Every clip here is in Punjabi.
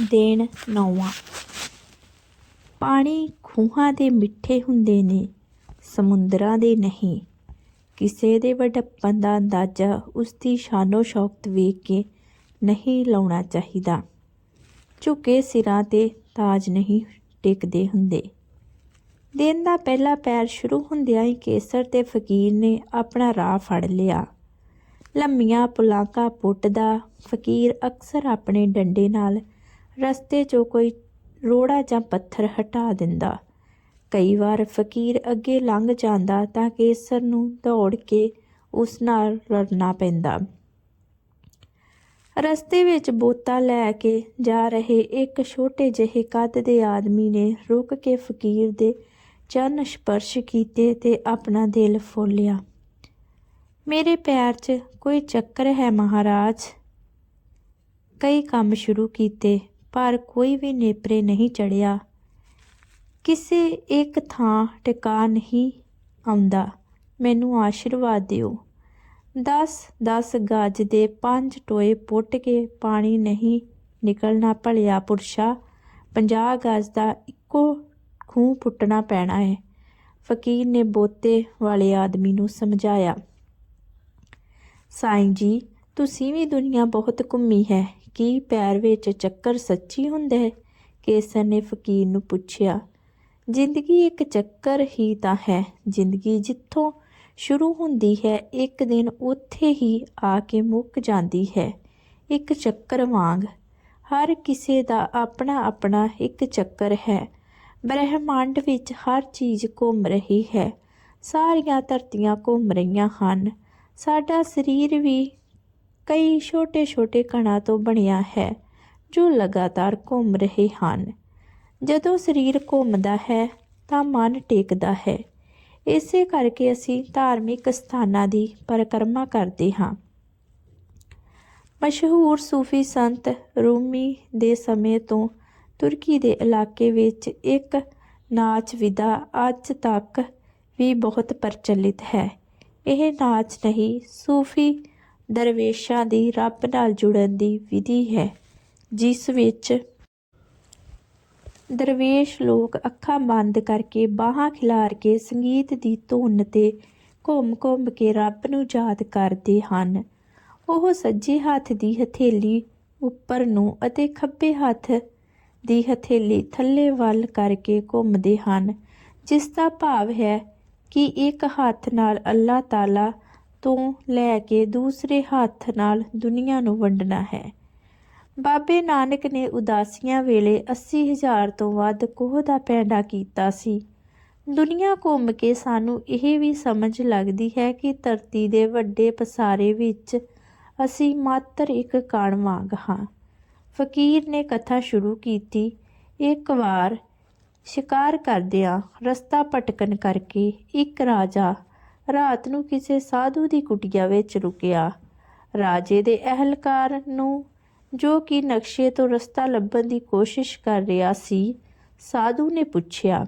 ਦੇਣ ਨੌਵਾਂ ਪਾਣੀ ਖੂਹਾਂ ਦੇ ਮਿੱਠੇ ਹੁੰਦੇ ਨੇ, ਸਮੁੰਦਰਾਂ ਦੇ ਨਹੀਂ। ਕਿਸੇ ਦੇ ਵਡੱਪਨ ਦਾ ਅੰਦਾਜ਼ਾ ਉਸ ਦੀ ਸ਼ਾਨੋ ਸ਼ੌਕਤ ਵੇਖ ਕੇ ਨਹੀਂ ਲਾਉਣਾ ਚਾਹੀਦਾ। ਝੁਕੇ ਸਿਰਾਂ ਤੇ ਤਾਜ ਨਹੀਂ ਟਿਕਦੇ ਹੁੰਦੇ। ਦਿਨ ਦਾ ਪਹਿਲਾ ਪੈਰ ਸ਼ੁਰੂ ਹੁੰਦਿਆਂ ਹੀ ਕੇਸਰ ਤੇ ਫਕੀਰ ਨੇ ਆਪਣਾ ਰਾਹ ਫੜ ਲਿਆ। ਲੰਮੀਆਂ ਪੁਲਾਕਾਂ ਪੁੱਟਦਾ ਫਕੀਰ ਅਕਸਰ ਆਪਣੇ ਡੰਡੇ ਨਾਲ ਰਸਤੇ 'ਚੋਂ ਕੋਈ ਰੋੜਾ ਜਾਂ ਪੱਥਰ ਹਟਾ ਦਿੰਦਾ। ਕਈ ਵਾਰ ਫਕੀਰ ਅੱਗੇ ਲੰਘ ਜਾਂਦਾ ਤਾਂ ਕੇਸਰ ਨੂੰ ਦੌੜ ਕੇ ਉਸ ਨਾਲ ਲੜਨਾ ਪੈਂਦਾ। ਰਸਤੇ ਵਿੱਚ ਬੋਤਾ ਲੈ ਕੇ ਜਾ ਰਹੇ ਇੱਕ ਛੋਟੇ ਜਿਹੇ ਕੱਦ ਦੇ ਆਦਮੀ ਨੇ ਰੁਕ ਕੇ ਫਕੀਰ ਦੇ ਚਰਨ ਸਪਰਸ਼ ਕੀਤੇ ਤੇ ਆਪਣਾ ਦਿਲ ਫੋਲਿਆ। ਮੇਰੇ ਪੈਰ 'ਚ ਕੋਈ ਚੱਕਰ ਹੈ ਮਹਾਰਾਜ? ਕਈ ਕੰਮ ਸ਼ੁਰੂ ਕੀਤੇ। ਪਰ ਕੋਈ ਵੀ ਨੇਪਰੇ ਨਹੀਂ ਚੜਿਆ। ਕਿਸੇ ਇੱਕ ਥਾਂ ਟਿਕਾ ਨਹੀਂ ਆਉਂਦਾ। ਮੈਨੂੰ ਆਸ਼ੀਰਵਾਦ ਦਿਓ। 10 10 ਗਾਜ ਦੇ ਪੰਜ ਟੋਏ ਪੁੱਟ ਕੇ ਪਾਣੀ ਨਹੀਂ ਨਿਕਲਣਾ ਭਲਿਆ ਪੁਰਸ਼ਾ। 50 ਗਜ ਦਾ ਇੱਕੋ ਖੂਹ ਪੁੱਟਣਾ ਪੈਣਾ ਹੈ ਫਕੀਰ ਨੇ ਬੋਤੇ ਵਾਲੇ ਆਦਮੀ ਨੂੰ ਸਮਝਾਇਆ। ਸਾਈਂ ਜੀ, ਤੁਸੀਂ ਵੀ ਦੁਨੀਆ ਬਹੁਤ ਘੁੰਮੀ ਹੈ। ਕੀ ਪੈਰ ਵਿੱਚ ਚੱਕਰ ਸੱਚੀ ਹੁੰਦਾ ਹੈ? ਕੇਸਰ ਨੇ ਫਕੀਰ ਨੂੰ ਪੁੱਛਿਆ, ਜ਼ਿੰਦਗੀ ਇੱਕ ਚੱਕਰ ਹੀ ਤਾਂ ਹੈ। ਜ਼ਿੰਦਗੀ ਜਿੱਥੋਂ ਸ਼ੁਰੂ ਹੁੰਦੀ ਹੈ, ਇੱਕ ਦਿਨ ਉੱਥੇ ਹੀ ਆ ਕੇ ਮੁੱਕ ਜਾਂਦੀ ਹੈ। ਇੱਕ ਚੱਕਰ ਵਾਂਗ, ਹਰ ਕਿਸੇ ਦਾ ਆਪਣਾ ਆਪਣਾ ਇੱਕ ਚੱਕਰ ਹੈ। ਬ੍ਰਹਿਮੰਡ ਵਿੱਚ ਹਰ ਚੀਜ਼ ਘੁੰਮ ਰਹੀ ਹੈ। ਸਾਰੀਆਂ ਧਰਤੀਆਂ ਘੁੰਮ ਰਹੀਆਂ ਹਨ। ਸਾਡਾ ਸਰੀਰ ਵੀ ਕਈ ਛੋਟੇ-ਛੋਟੇ ਕਣਾਂ ਤੋਂ ਬਣਿਆ ਹੈ, ਜੋ ਲਗਾਤਾਰ ਘੁੰਮ ਰਹੇ ਹਨ। ਜਦੋਂ ਸਰੀਰ ਘੁੰਮਦਾ ਹੈ, ਤਾਂ ਮਨ ਟੇਕਦਾ ਹੈ। ਇਸੇ ਕਰਕੇ ਅਸੀਂ ਧਾਰਮਿਕ ਸਥਾਨਾਂ ਦੀ ਪਰਿਕਰਮਾ ਕਰਦੇ ਹਾਂ। ਮਸ਼ਹੂਰ ਸੂਫੀ ਸੰਤ ਰੂਮੀ ਦੇ ਸਮੇਂ ਤੋਂ ਤੁਰਕੀ ਦੇ ਇਲਾਕੇ ਵਿੱਚ ਇੱਕ ਨਾਚ ਵਿਦਾ ਅੱਜ ਤੱਕ ਵੀ ਬਹੁਤ ਪ੍ਰਚਲਿਤ ਹੈ। ਇਹ ਨਾਚ ਨਹੀਂ, ਸੂਫੀ ਦਰਵੇਸ਼ਾਂ ਦੀ ਰੱਬ ਨਾਲ ਜੁੜਨ ਦੀ ਵਿਧੀ ਹੈ, ਜਿਸ ਵਿੱਚ ਦਰਵੇਸ਼ ਲੋਕ ਅੱਖਾਂ ਬੰਦ ਕਰਕੇ ਬਾਹਾਂ ਖਿਲਾਰ ਕੇ ਸੰਗੀਤ ਦੀ ਧੁਨ ਤੇ ਘੁੰਮ-ਘੁੰਮ ਕੇ ਰੱਬ ਨੂੰ ਯਾਦ ਕਰਦੇ ਹਨ। ਉਹ ਸੱਜੇ ਹੱਥ ਦੀ ਹਥੇਲੀ ਉੱਪਰ ਨੂੰ ਅਤੇ ਖੱਬੇ ਹੱਥ ਦੀ ਹਥੇਲੀ ਥੱਲੇ ਵੱਲ ਕਰਕੇ ਘੁੰਮਦੇ ਹਨ, ਜਿਸ ਦਾ ਭਾਵ ਹੈ ਕਿ ਇੱਕ ਹੱਥ ਨਾਲ ਅੱਲਾਹ ਤਾਲਾ ਤੋਂ ਲੈ ਕੇ ਦੂਸਰੇ ਹੱਥ ਨਾਲ ਦੁਨੀਆ ਨੂੰ ਵੰਡਣਾ ਹੈ। ਬਾਬੇ ਨਾਨਕ ਨੇ ਉਦਾਸੀਆਂ ਵੇਲੇ 80000 ਤੋਂ ਵੱਧ ਕੋਹ ਦਾ ਪੈਂਡਾ ਕੀਤਾ ਸੀ। ਦੁਨੀਆ ਘੁੰਮ ਕੇ ਸਾਨੂੰ ਇਹ ਵੀ ਸਮਝ ਲੱਗਦੀ ਹੈ ਕਿ ਧਰਤੀ ਦੇ ਵੱਡੇ ਪਸਾਰੇ ਵਿੱਚ ਅਸੀਂ ਮਾਤਰ ਇੱਕ ਕਣ ਵਾਂਗ ਹਾਂ। ਫਕੀਰ ਨੇ ਕਥਾ ਸ਼ੁਰੂ ਕੀਤੀ, ਇੱਕ ਵਾਰ ਸ਼ਿਕਾਰ ਕਰਦਿਆਂ ਰਸਤਾ ਭਟਕਣ ਕਰਕੇ ਇੱਕ ਰਾਜਾ ਰਾਤ ਨੂੰ ਕਿਸੇ ਸਾਧੂ ਦੀ ਕੁਟੀਆ ਵਿੱਚ ਰੁਕਿਆ। ਰਾਜੇ ਦੇ ਅਹਲਕਾਰ ਨੂੰ ਜੋ ਕਿ ਨਕਸ਼ੇ ਤੋਂ ਰਸਤਾ ਲੱਭਣ ਦੀ ਕੋਸ਼ਿਸ਼ ਕਰ ਰਿਹਾ ਸੀ, ਸਾਧੂ ਨੇ ਪੁੱਛਿਆ,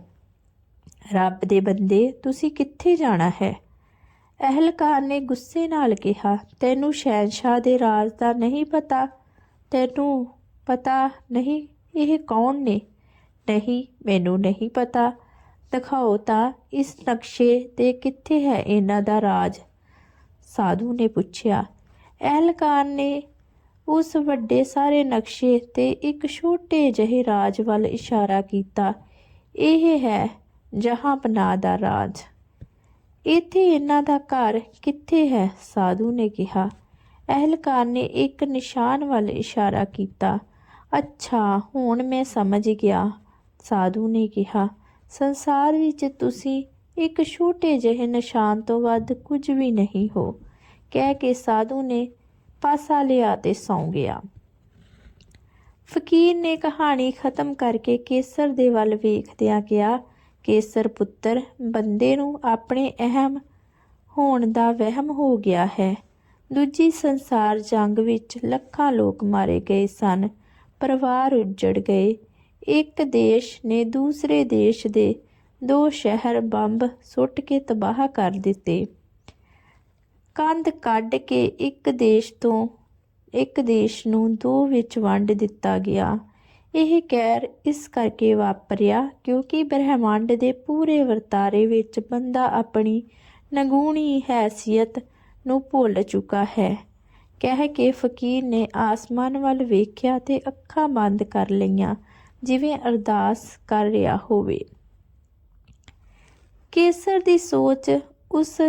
ਰੱਬ ਦੇ ਬੰਦੇ, ਤੁਸੀਂ ਕਿੱਥੇ ਜਾਣਾ ਹੈ? ਅਹਲਕਾਰ ਨੇ ਗੁੱਸੇ ਨਾਲ ਕਿਹਾ, ਤੈਨੂੰ ਸ਼ਹਿਨशाह ਦੇ ਰਾਜ਼ ਦਾ ਨਹੀਂ ਪਤਾ, ਤੈਨੂੰ ਪਤਾ ਨਹੀਂ ਇਹ ਕੌਣ ਨੇ? ਨਹੀਂ, ਮੈਨੂੰ ਨਹੀਂ ਪਤਾ। ਦਿਖਾਓ ਤਾਂ ਇਸ ਨਕਸ਼ੇ ਤੇ ਕਿੱਥੇ ਹੈ ਇਹਨਾਂ ਦਾ ਰਾਜ? ਸਾਧੂ ਨੇ ਪੁੱਛਿਆ, ਅਹਲਕਾਰ ਨੇ ਉਸ ਵੱਡੇ ਸਾਰੇ ਨਕਸ਼ੇ ਤੇ ਇੱਕ ਛੋਟੇ ਜਿਹੇ ਰਾਜ ਵੱਲ ਇਸ਼ਾਰਾ ਕੀਤਾ। ਇਹ ਹੈ ਜਹਾਂਪਨਾਹ ਦਾ ਰਾਜ। ਇੱਥੇ ਇਹਨਾਂ ਦਾ ਘਰ ਕਿੱਥੇ ਹੈ? ਸਾਧੂ ਨੇ ਕਿਹਾ। ਅਹਲਕਾਰ ਨੇ ਇੱਕ ਨਿਸ਼ਾਨ ਵੱਲ ਇਸ਼ਾਰਾ ਕੀਤਾ। ਅੱਛਾ, ਹੁਣ ਮੈਂ ਸਮਝ ਗਿਆ, ਸਾਧੂ ਨੇ ਕਿਹਾ। ਸੰਸਾਰ ਵਿੱਚ ਤੁਸੀਂ ਇੱਕ ਛੋਟੇ ਜਿਹੇ ਨਿਸ਼ਾਨ ਤੋਂ ਵੱਧ ਕੁਝ ਵੀ ਨਹੀਂ ਹੋ। ਕਹਿ ਕੇ ਸਾਧੂ ਨੇ ਪਾਸਾ ਲਿਆ ਤੇ ਸੌਂ ਗਿਆ। ਫਕੀਰ ਨੇ ਕਹਾਣੀ ਖਤਮ ਕਰਕੇ ਕੇਸਰ ਦੇ ਵੱਲ ਵੇਖਦਿਆਂ ਕਿਹਾ, ਕੇਸਰ ਪੁੱਤਰ, ਬੰਦੇ ਨੂੰ ਆਪਣੇ ਅਹਿਮ ਹੋਣ ਦਾ ਵਹਿਮ ਹੋ ਗਿਆ ਹੈ। ਦੂਜੀ ਸੰਸਾਰ ਜੰਗ ਵਿੱਚ ਲੱਖਾਂ ਲੋਕ ਮਾਰੇ ਗਏ ਸਨ, ਪਰਿਵਾਰ ਉੱਜੜ ਗਏ ਇੱਕ ਦੇਸ਼ ਨੇ ਦੂਸਰੇ ਦੇਸ਼ ਦੇ ਦੋ ਸ਼ਹਿਰ ਬੰਬ ਸੁੱਟ ਕੇ ਤਬਾਹ ਕਰ ਦਿੱਤੇ। ਕੰਧ ਕੱਢ ਕੇ ਇੱਕ ਦੇਸ਼ ਤੋਂ ਇੱਕ ਦੇਸ਼ ਨੂੰ ਦੋ ਵਿੱਚ ਵੰਡ ਦਿੱਤਾ ਗਿਆ। ਇਹ ਕਹਿਰ ਇਸ ਕਰਕੇ ਵਾਪਰਿਆ ਕਿਉਂਕਿ ਬ੍ਰਹਿਮੰਡ ਦੇ ਪੂਰੇ ਵਰਤਾਰੇ ਵਿੱਚ ਬੰਦਾ ਆਪਣੀ ਨਗੂਣੀ ਹੈਸੀਅਤ ਨੂੰ ਭੁੱਲ ਚੁੱਕਾ ਹੈ। ਕਹਿ ਕੇ ਫਕੀਰ ਨੇ ਆਸਮਾਨ ਵੱਲ ਵੇਖਿਆ ਤੇ ਅੱਖਾਂ ਬੰਦ ਕਰ ਲਈਆਂ। ਜਿਵੇਂ ਅਰਦਾਸ ਕਰ ਰਿਹਾ ਹੋਵੇ। ਕੇਸਰ ਦੀ ਸੋਚ ਉਸ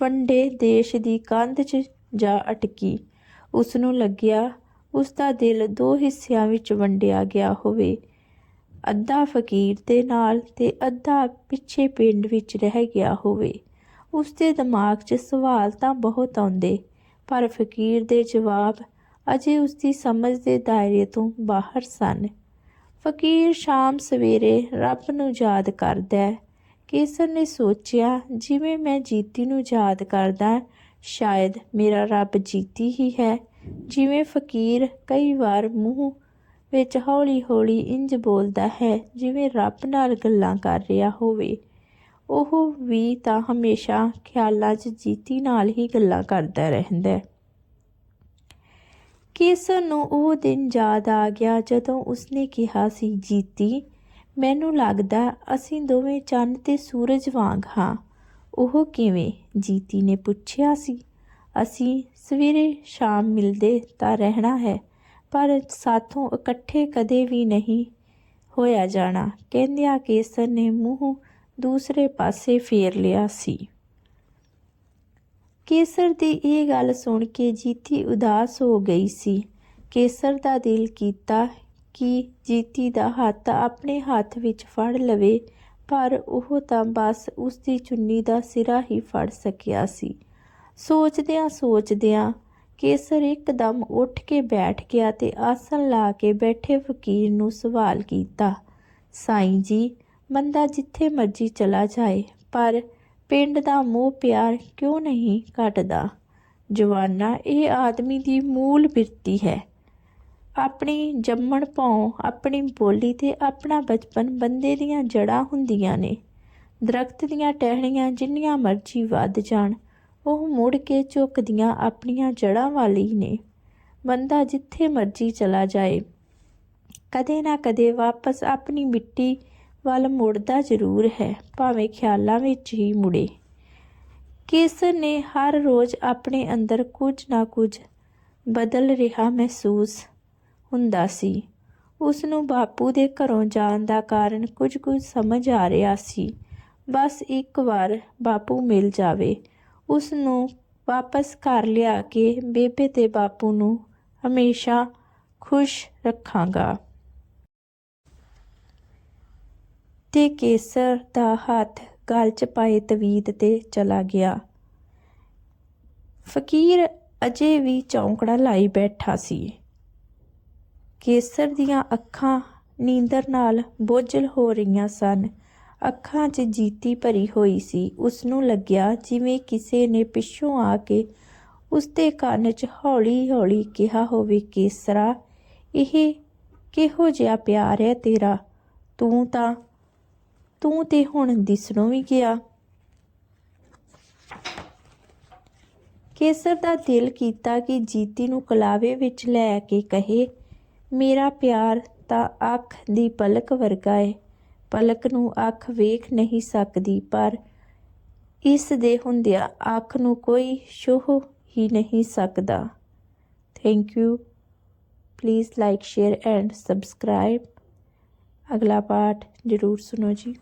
ਵੰਡੇ ਦੇਸ਼ ਦੀ ਕੰਧ 'ਚ ਜਾ ਅਟਕੀ। ਉਸ ਨੂੰ ਲੱਗਿਆ ਉਸ ਦਾ ਦਿਲ ਦੋ ਹਿੱਸਿਆਂ ਵਿੱਚ ਵੰਡਿਆ ਗਿਆ ਹੋਵੇ। ਅੱਧਾ ਫਕੀਰ ਦੇ ਨਾਲ ਤੇ ਅੱਧਾ ਪਿੱਛੇ ਪਿੰਡ ਵਿੱਚ ਰਹਿ ਗਿਆ ਹੋਵੇ। ਉਸ ਦੇ ਦਿਮਾਗ 'ਚ ਸਵਾਲ ਤਾਂ ਬਹੁਤ ਆਉਂਦੇ, ਪਰ ਫਕੀਰ ਦੇ ਜਵਾਬ ਅਜੇ ਉਸ ਦੀ ਸਮਝ ਦੇ ਦਾਇਰੇ ਤੋਂ ਬਾਹਰ ਸਨ। ਫਕੀਰ ਸ਼ਾਮ ਸਵੇਰੇ ਰੱਬ ਨੂੰ ਯਾਦ ਕਰਦਾ ਕੇਸਰ ਨੇ ਸੋਚਿਆ, ਜਿਵੇਂ ਮੈਂ ਜੀਤੀ ਨੂੰ ਯਾਦ ਕਰਦਾ, ਸ਼ਾਇਦ ਮੇਰਾ ਰੱਬ ਜੀਤੀ ਹੀ ਹੈ। ਜਿਵੇਂ ਫਕੀਰ ਕਈ ਵਾਰ ਮੂੰਹ ਵਿੱਚ ਹੌਲੀ-ਹੌਲੀ ਇੰਜ ਬੋਲਦਾ ਹੈ, ਜਿਵੇਂ ਰੱਬ ਨਾਲ ਗੱਲਾਂ ਕਰ ਰਿਹਾ ਹੋਵੇ। ਉਹ ਵੀ ਤਾਂ ਹਮੇਸ਼ਾ ਖਿਆਲਾਂ 'ਚ ਜੀਤੀ ਨਾਲ ਹੀ ਗੱਲਾਂ ਕਰਦਾ ਰਹਿੰਦਾ ਹੈ। ਕੇਸਰ ਨੂੰ ਉਹ ਦਿਨ ਯਾਦ ਆ ਗਿਆ ਜਦੋਂ ਉਸਨੇ ਕਿਹਾ ਸੀ, ਜੀਤੀ, ਮੈਨੂੰ ਲੱਗਦਾ ਅਸੀਂ ਦੋਵੇਂ ਚੰਨ ਤੇ ਸੂਰਜ ਵਾਂਗ ਹਾਂ। ਉਹ ਕਿਵੇਂ? ਜੀਤੀ ਨੇ ਪੁੱਛਿਆ ਸੀ। ਅਸੀਂ ਸਵੇਰੇ ਸ਼ਾਮ ਮਿਲਦੇ ਤਾਂ ਰਹਿਣਾ ਹੈ, ਪਰ ਸਾਥੋਂ ਇਕੱਠੇ ਕਦੇ ਵੀ ਨਹੀਂ ਹੋਇਆ ਜਾਣਾ। ਕਹਿੰਦਿਆਂ ਕੇਸਰ ਨੇ ਮੂੰਹ ਦੂਸਰੇ ਪਾਸੇ ਫੇਰ ਲਿਆ ਸੀ। ਕੇਸਰ ਦੀ ਇਹ ਗੱਲ ਸੁਣ ਕੇ ਜੀਤੀ ਉਦਾਸ ਹੋ ਗਈ ਸੀ। ਕੇਸਰ ਦਾ ਦਿਲ ਕੀਤਾ ਕਿ ਜੀਤੀ ਦਾ ਹੱਥ ਆਪਣੇ ਹੱਥ ਵਿੱਚ ਫੜ ਲਵੇ, ਪਰ ਉਹ ਤਾਂ ਬਸ ਉਸ ਦੀ ਚੁੰਨੀ ਦਾ ਸਿਰਾ ਹੀ ਫੜ ਸਕਿਆ ਸੀ। ਸੋਚਦਿਆਂ ਸੋਚਦਿਆਂ ਕੇਸਰ ਇੱਕਦਮ ਉੱਠ ਕੇ ਬੈਠ ਗਿਆ ਤੇ ਆਸਣ ਲਾ ਕੇ ਬੈਠੇ ਫਕੀਰ ਨੂੰ ਸਵਾਲ ਕੀਤਾ, ਸਾਈਂ ਜੀ, ਬੰਦਾ ਜਿੱਥੇ ਮਰਜ਼ੀ ਚਲਾ ਜਾਏ, ਪਰ ਪਿੰਡ ਦਾ ਮੋਹ ਪਿਆਰ ਕਿਉਂ ਨਹੀਂ ਘਟਦਾ? ਜਵਾਨਾ, ਇਹ ਆਦਮੀ ਦੀ ਮੂਲ ਬਿਰਤੀ ਹੈ। ਆਪਣੀ ਜੰਮਣ ਭੌਂ, ਆਪਣੀ ਬੋਲੀ ਤੇ ਆਪਣਾ ਬਚਪਨ ਬੰਦੇ ਦੀਆਂ ਜੜਾਂ ਹੁੰਦੀਆਂ ਨੇ। ਦਰਖਤ ਦੀਆਂ ਟਹਿਣੀਆਂ ਜਿੰਨੀਆਂ ਮਰਜ਼ੀ ਵੱਧ ਜਾਣ, ਉਹ ਮੁੜ ਕੇ ਝੁਕਦੀਆਂ ਆਪਣੀਆਂ ਜੜਾਂ ਵਾਲੀ ਨੇ। ਬੰਦਾ ਜਿੱਥੇ ਮਰਜ਼ੀ ਚਲਾ ਜਾਏ। ਕਦੇ ਨਾ ਕਦੇ ਵਾਪਸ ਆਪਣੀ ਮਿੱਟੀ ਵੱਲ ਮੁੜਦਾ ਜ਼ਰੂਰ ਹੈ, ਭਾਵੇਂ ਖਿਆਲਾਂ ਵਿੱਚ ਹੀ ਮੁੜੇ। ਕੇਸਰ ਨੇ ਹਰ ਰੋਜ਼ ਆਪਣੇ ਅੰਦਰ ਕੁਝ ਨਾ ਕੁਝ ਬਦਲ ਰਿਹਾ ਮਹਿਸੂਸ ਹੁੰਦਾ ਸੀ। ਉਸ ਨੂੰ ਬਾਪੂ ਦੇ ਘਰੋਂ ਜਾਣ ਦਾ ਕਾਰਨ ਕੁਝ ਕੁਝ ਸਮਝ ਆ ਰਿਹਾ ਸੀ। ਬਸ ਇੱਕ ਵਾਰ ਬਾਪੂ ਮਿਲ ਜਾਵੇ। ਉਸ ਨੂੰ ਵਾਪਸ ਘਰ ਲਿਆ ਕੇ ਬੇਬੇ ਤੇ ਬਾਪੂ ਨੂੰ ਹਮੇਸ਼ਾ ਖੁਸ਼ ਰੱਖਾਂਗਾ। ਤੇ ਕੇਸਰ ਦਾ ਹੱਥ ਗਲ 'ਚ ਪਾਏ ਤਵੀਤ ਤੇ ਚਲਾ ਗਿਆ। ਫਕੀਰ ਅਜੇ ਵੀ ਚੌਂਕੜਾ ਲਾਈ ਬੈਠਾ ਸੀ। ਕੇਸਰ ਦੀਆਂ ਅੱਖਾਂ ਨੀਂਦਰ ਨਾਲ ਬੋਝਲ ਹੋ ਰਹੀਆਂ ਸਨ। ਅੱਖਾਂ 'ਚ ਜੀਤੀ ਭਰੀ ਹੋਈ ਸੀ। ਉਸ ਨੂੰ ਲੱਗਿਆ ਜਿਵੇਂ ਕਿਸੇ ਨੇ ਪਿੱਛੋਂ ਆ ਕੇ ਉਸ ਦੇ ਕੰਨ 'ਚ ਹੌਲੀ-ਹੌਲੀ ਕਿਹਾ ਹੋਵੇ, ਕੇਸਰਾ, ਇਹ ਕਿਹੋ ਜਿਹਾ ਪਿਆਰ ਹੈ ਤੇਰਾ? ਤੂੰ ਤਾਂ ਤੂੰ ਤੇ ਹੁਣ ਦਿਸਣੋਂ ਵੀ ਗਿਆ। ਕੇਸਰ ਦਾ ਦਿਲ ਕੀਤਾ ਕਿ ਜੀਤੀ ਨੂੰ ਕਲਾਵੇ ਵਿੱਚ ਲੈ ਕੇ ਕਹੇ, ਮੇਰਾ ਪਿਆਰ ਤਾਂ ਅੱਖ ਦੀ ਪਲਕ ਵਰਗਾ ਏ। ਪਲਕ ਨੂੰ ਅੱਖ ਵੇਖ ਨਹੀਂ ਸਕਦੀ, ਪਰ ਇਸ ਦੇ ਹੁੰਦਿਆਂ ਅੱਖ ਨੂੰ ਕੋਈ ਛੋਹ ਹੀ ਨਹੀਂ ਸਕਦਾ। Thank you please like share and subscribe ਅਗਲਾ ਪਾਠ ਜ਼ਰੂਰ ਸੁਣੋ ਜੀ।